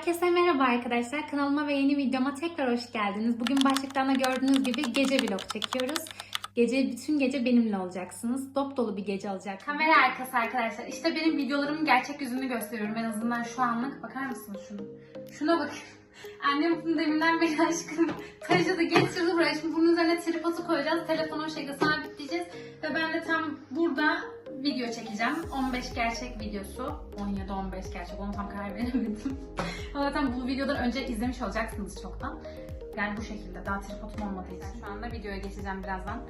Herkese merhaba arkadaşlar. Kanalıma ve yeni videoma tekrar hoş geldiniz. Bugün başlıktan da gördüğünüz gibi gece vlog çekiyoruz. Gece bütün gece benimle olacaksınız. Dop dolu bir gece olacak. Kamera arkası arkadaşlar. İşte benim videolarımın gerçek yüzünü gösteriyorum en azından şu anlık. Bakar mısınız şunu? Şuna bak. Annem bunu deminden beri aşkım taşıdı getirdi buraya. Şimdi bunun üzerine tripodu koyacağız. Telefonu o şekilde sabitleyeceğiz. Ve ben de tam burada video çekeceğim. 15 gerçek videosu. 17-15 gerçek onu tam karar veremedim. Zaten bu videodan önce izlemiş olacaksınız çoktan. Yani bu şekilde daha tripodum olmadığı için. Şu anda videoya geçeceğim birazdan.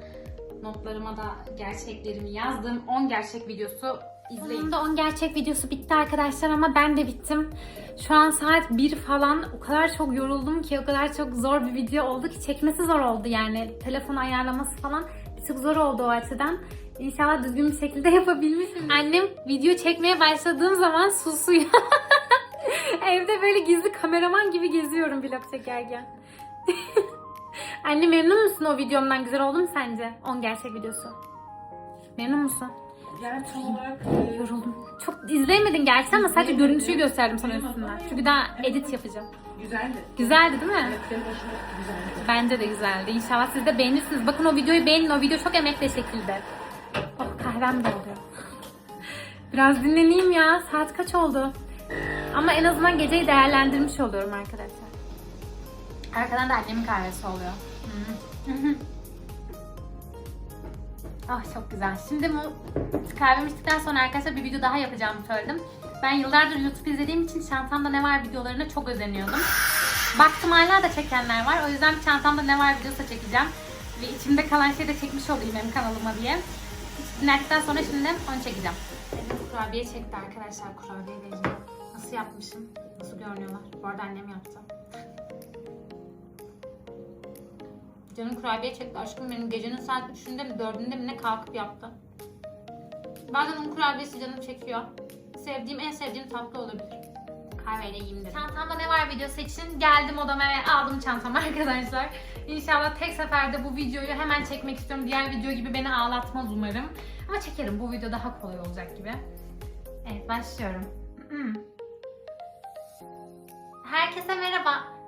Notlarıma da gerçeklerimi yazdım. 10 gerçek videosu izleyin. Sonunda 10 gerçek videosu bitti arkadaşlar ama ben de bittim. Şu an saat 1 falan o kadar çok yoruldum ki o kadar çok zor bir video oldu ki çekmesi zor oldu yani. Telefonu ayarlaması falan tık zor oldu o açıdan. İnşallah düzgün bir şekilde yapabilmişim. Annem video çekmeye başladığım zaman susuyor. Evde böyle gizli kameraman gibi geziyorum vlog çekerken. Anne memnun musun o videomdan? Güzel oldu mu sence? 10 gerçek videosu. Memnun musun? Olarak e, Yoruldum. Çok izleyemedin gerçi ama sadece görüntüyü gösterdim sana üstünden. Çünkü daha edit yapacağım. güzeldi. Güzeldi değil mi? Evet, benim hoşuma gitti, güzeldi. Bence de güzeldi. İnşallah siz de beğenirsiniz. Bakın o videoyu beğenin. O video çok emekle çekildi. Oh kahvem de oluyor. Biraz dinleneyim ya. Saat kaç oldu? Ama en azından geceyi değerlendirmiş oluyorum arkadaşlar. Arkadan da annemin kahvesi oluyor. Ah çok güzel. Şimdi bu kahvemi sonra arkadaşlar bir video daha yapacağımı söyledim. Ben yıllardır YouTube izlediğim için çantamda ne var videolarına çok özeniyordum. Baktım hala da çekenler var. O yüzden çantamda ne var videosu çekeceğim. Ve içimde kalan şeyi de çekmiş olayım benim kanalıma diye. Dinledikten sonra şimdi onu çekeceğim. Elim kurabiye çekti arkadaşlar kurabiye de Nasıl yapmışım? Nasıl görünüyorlar? Bu arada annem yaptı. Canım kurabiye çekti aşkım benim gecenin saat 3'ünde mi 4'ünde mi ne kalkıp yaptı. Bazen onun kurabiyesi canım çekiyor. Sevdiğim en sevdiğim tatlı olabilir. Kahveyle yiyeyim dedim. Çantamda ne var videosu için geldim odama ve aldım çantamı arkadaşlar. İnşallah tek seferde bu videoyu hemen çekmek istiyorum. Diğer video gibi beni ağlatmaz umarım. Ama çekerim. Bu video daha kolay olacak gibi. Evet başlıyorum. Herkese merhaba.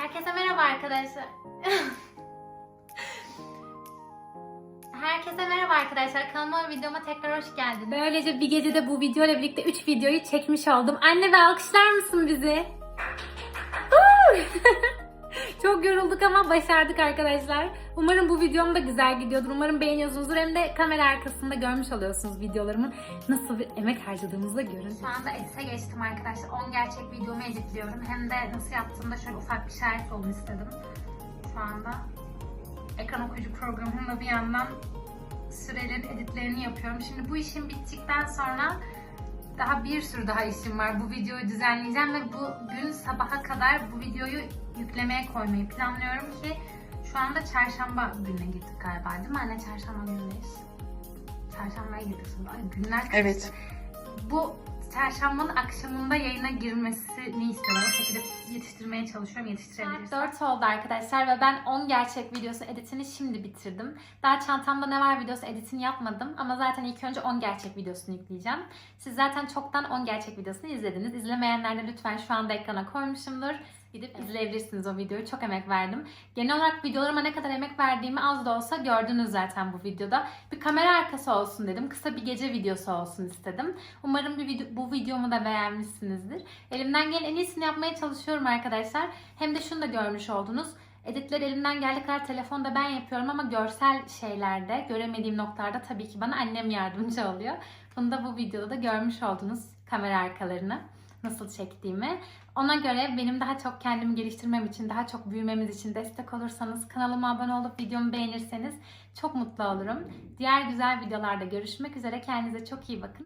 Herkese merhaba arkadaşlar. Herkese merhaba arkadaşlar. Kanalıma ve videoma tekrar hoş geldiniz. Böylece bir gecede bu video ile birlikte 3 videoyu çekmiş oldum. Anne ve alkışlar mısın bizi? Çok yorulduk ama başardık arkadaşlar. Umarım bu videom da güzel gidiyordur. Umarım beğeniyorsunuzdur. Hem de kamera arkasında görmüş oluyorsunuz videolarımın nasıl bir emek harcadığımızı da görün. Şu anda edit'e geçtim arkadaşlar. 10 gerçek videomu editliyorum. Hem de nasıl yaptığımda şöyle ufak bir şahit olun istedim. Şu anda ekran okuyucu programımla bir yandan sürelerin editlerini yapıyorum. Şimdi bu işim bittikten sonra daha bir sürü daha işim var. Bu videoyu düzenleyeceğim ve bugün sabaha kadar bu videoyu yüklemeye koymayı planlıyorum ki şu anda çarşamba gününe girdik galiba değil mi anne? Çarşamba günündeyiz. Çarşambaya girdik şimdi. Ay, günler karıştı. Evet. Bu çarşambanın akşamında yayına girmesini istiyorum. O şekilde yetiştirmeye çalışıyorum. Saat Yetiştirebilirsem. 4 oldu arkadaşlar ve ben 10 gerçek videosu editini şimdi bitirdim. Daha çantamda ne var videosu editini yapmadım ama zaten ilk önce 10 gerçek videosunu yükleyeceğim. Siz zaten çoktan 10 gerçek videosunu izlediniz. İzlemeyenler de lütfen şu anda ekrana koymuşumdur. Gidip izleyebilirsiniz o videoyu. Çok emek verdim. Genel olarak videolarıma ne kadar emek verdiğimi az da olsa gördünüz zaten bu videoda. Bir kamera arkası olsun dedim. Kısa bir gece videosu olsun istedim. Umarım bir video, bu videomu da beğenmişsinizdir. Elimden gelen en iyisini yapmaya çalışıyorum arkadaşlar. Hem de şunu da görmüş oldunuz. Editler elimden geldiği kadar telefonda ben yapıyorum ama görsel şeylerde, göremediğim noktalarda tabii ki bana annem yardımcı oluyor. Bunu da bu videoda da görmüş oldunuz kamera arkalarını nasıl çektiğimi. Ona göre benim daha çok kendimi geliştirmem için, daha çok büyümemiz için destek olursanız, kanalıma abone olup videomu beğenirseniz çok mutlu olurum. Diğer güzel videolarda görüşmek üzere. Kendinize çok iyi bakın.